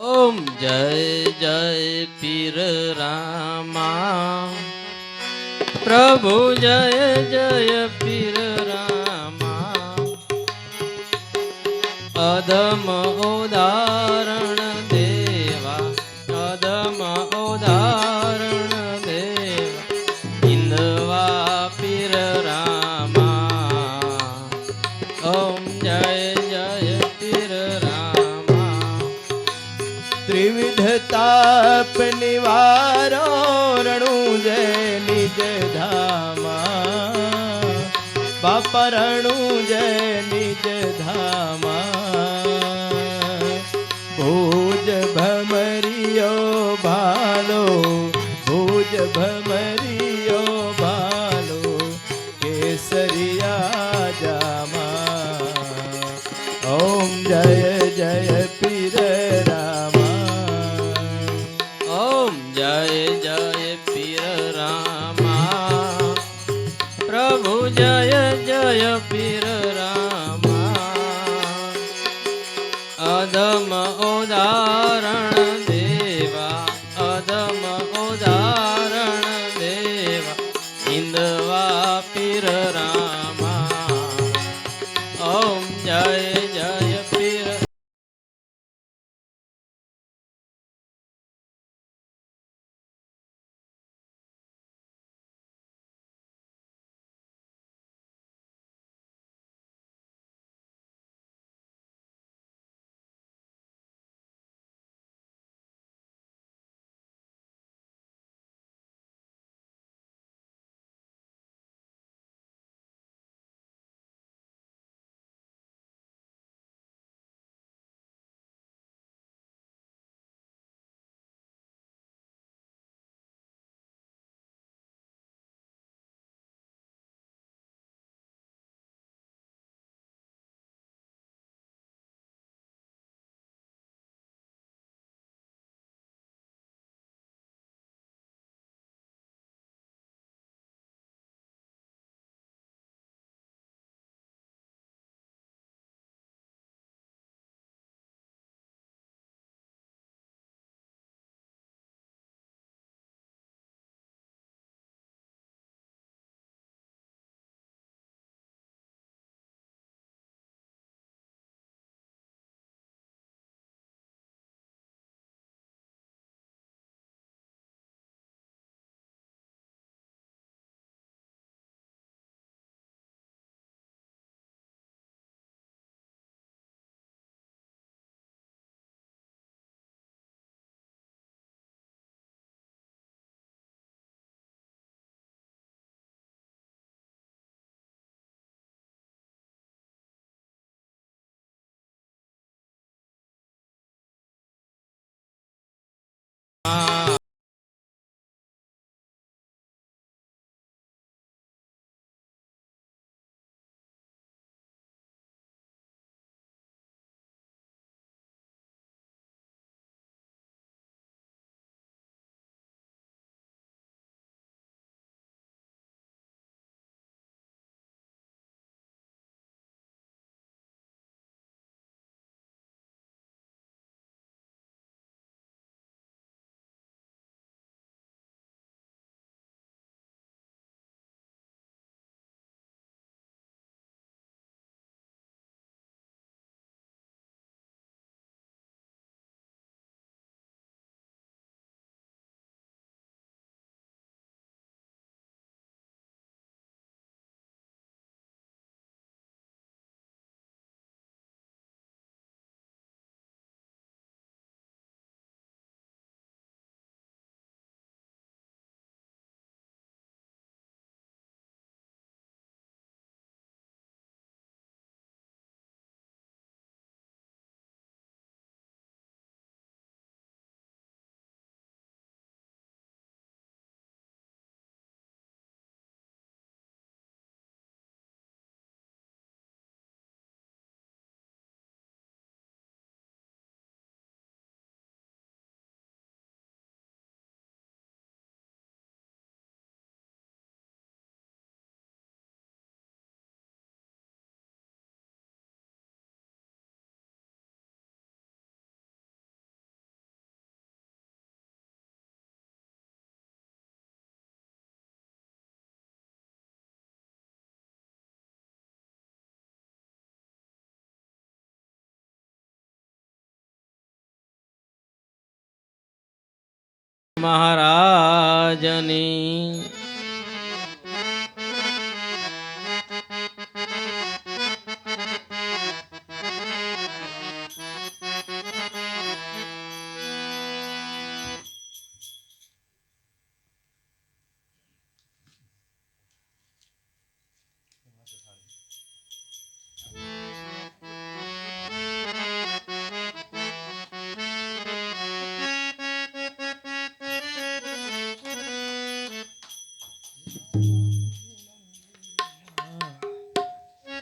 ઓમ જય જય પીર રામા. પ્રભુ જય જય પીર રામા. અધમ ઉદાહરણ તાપ નિવારો રણું જય નિજ ધામા બાપા રણું જય નિજ ધામા ભોજ ભમરિયો ભાલો, ભોજ ભમરિયો ભાલો, કેસરિયા જામા. ઓમ જય જય પીર જય જય પીર રામા. અધમ ઉદાહરણ દેવા અધમ ઉદાહરણ મહારાજની